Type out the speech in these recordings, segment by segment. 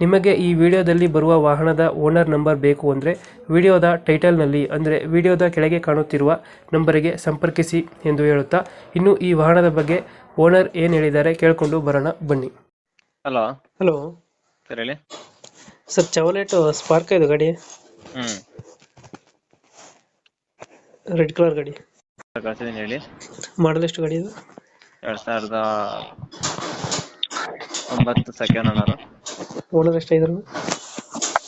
ನಿಮಗೆ ಈ ವಿಡಿಯೋದಲ್ಲಿ ಬರುವ ವಾಹನದ ಓನರ್ ನಂಬರ್ ಬೇಕು ಅಂದರೆ ವಿಡಿಯೋದ ಟೈಟಲ್ನಲ್ಲಿ ಅಂದರೆ ವಿಡಿಯೋದ ಕೆಳಗೆ ಕಾಣುತ್ತಿರುವ ನಂಬರಿಗೆ ಸಂಪರ್ಕಿಸಿ ಎಂದು ಹೇಳುತ್ತಾ ಇನ್ನು ಈ ವಾಹನದ ಬಗ್ಗೆ ಓನರ್ ಏನು ಹೇಳಿದ್ದಾರೆ ಕೇಳಿಕೊಂಡು ಬರೋಣ ಬನ್ನಿ. ಹಲೋ. ಹಲೋ. ಸರ್ ಹೇಳಿ. ಸರ್ ಚವಲೇಟು ಸ್ಪಾರ್ಕ್ ಇದು ಗಾಡಿ? ಹ್ಮ್. ರೆಡ್ ಕಲರ್ ಗಾಡಿ. ಸರ್ ಕಳ್ಸಿದ್ದೀನಿ ಹೇಳಿ. ಮಾಡಲ್ ಎಷ್ಟು ಗಾಡಿ ಇದು? ಎರಡು ಸಾವಿರದ ಒಂಬತ್ತು ಸೆಕೆಂಡ್ ಓನರು. ಓನರ್ ಎಷ್ಟಾಗಿದ್ರು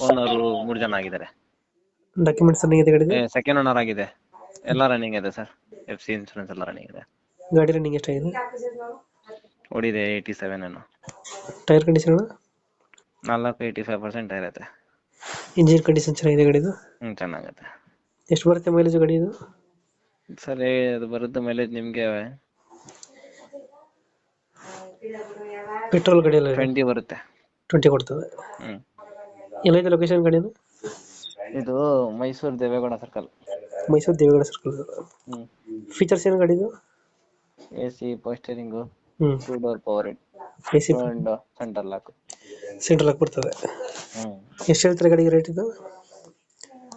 ಓನರ್ ಮೂರು ಜನ ಆಗಿದ್ದಾರೆ. ಡಾಕ್ಯುಮೆಂಟ್ಸ್ ಏನಿದೆ ಗಾಡಿದು? ಸೆಕೆಂಡ್ ಓನರ್ ಆಗಿದೆ. ಎಲ್ಲ ರನ್ನಿಂಗ್ ಇದೆ ಸರ್. ಎಫ್ ಸಿ ಇನ್ಸೂರೆನ್ಸ್ ಎಲ್ಲ ರನ್ನಿಂಗ್ ಇದೆ. ಗಾಡಿ ರನ್ನಿಂಗ್ ಎಷ್ಟಾಗಿದೆ ಓಡಿದೆ ಏಯ್ಟಿ ಸೆವೆನ್ ಏನು ಟೈರ್ ಕಂಡೀಷನ್ ನಾಲ್ಕು ಏಯ್ಟಿ ಫೈವ್ ಪರ್ಸೆಂಟ್ ಇರುತ್ತೆ ಇಂಜಿನ್ ಕಂಡೀಷನ್ ಚೆನ್ನಾಗಿದೆ ಗಾಡಿದು? ಹ್ಞೂ ಚೆನ್ನಾಗುತ್ತೆ ಎಷ್ಟು ಬರುತ್ತೆ ಮೈಲೇಜ್ ಗಾಡಿ ಇದು ಸರ್ ಅದು ಬರುತ್ತೆ ಮೈಲೇಜ್ ನಿಮಗೆ ಪೆಟ್ರೋಲ್ ಗಾಡಿ ಎಲ್ಲ ಟ್ವೆಂಟಿ ಬರುತ್ತೆ. ಟ್ವೆಂಟಿ ಕೊಡ್ತದೆ. ಹ್ಮ್. ಎಲ್ಲೈತೆ ಲೊಕೇಶನ್ ಗಾಡಿದು ಇದು? ಮೈಸೂರು ದೇವೇಗೌಡ ಸರ್ಕಲ್ ಮೈಸೂರು ದೇವೇಗೌಡ ಸರ್ಕಲ್ ಹ್ಮ್. ಫೀಚರ್ಸ್ ಏನು ಗಾಡಿದು ಎ ಸಿ ಪೋಸ್ಟರಿಂಗು ಹ್ಞೂ two door power A C and centre lock central ಹಾಕಿ ಬರ್ತದೆ ಹ್ಮ್. ಎಷ್ಟು ಹೇಳ್ತಾರೆ ಗಾಡಿಗೆ ರೇಟ್ ಇದು?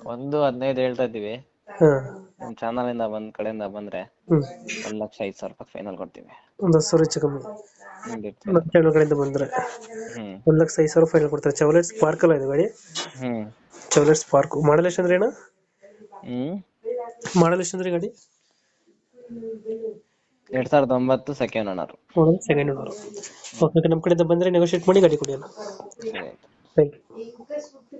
ಒಂದು ಹದಿನೈದು ಹೇಳ್ತಾ ಇದ್ದೀವಿ. ಹಾಂ. ನಿಮ್ ಚಾನಲ್ ಇಂದ ಬಂದ್ ಕಡೆಯಿಂದ ಬಂದ್ರೆ ಹ್ಞೂ ಒಂದ್ ಲಕ್ಷ ಐದು ಸಾವಿರ ರೂಪಾಯಿ ಫೈನಲ್ ಕೊಡ್ತೀವಿ. ಒಂದು ಹತ್ತು ಸಾವಿರ ಹೆಚ್ಚು ಕಮ್ಮಿ. ನಿಮ್ಗೆ ಹಣ್ಣುಗಳಿಂದ ಬಂದ್ರೆ ಒಂದು ಲಕ್ಷ ಐದು ಸಾವಿರ ಫೈನಲ್ ಕೊಡ್ತಾರೆ ಚವಲೆಟ್ ಸ್ಪಾರ್ಕ್ ಅಲ್ಲ ಇದು ಗಾಡಿ. ಹ್ಮ್. ಸ್ಪಾರ್ಕ್ ಮಾಡಲ್ ಅಂದ್ರೆ ಅಣ್ಣ ಹ್ಮ್. ಮಾಡಲ್ ಅಂದ್ರೆ ಗಾಡಿ? ಎರಡ್ ಸಾವಿರದ ಒಂಬತ್ತು second owner second owner okay ನಮ್ಮ ಕಡೆಯಿಂದ ಬಂದ್ರೆ ನೆಗೋಷಿಯೇಟ್ ಮಾಡಿ ಗಾಡಿ ಕೊಡಿ ಅಲ್ಲ ಥ್ಯಾಂಕ್ ಯು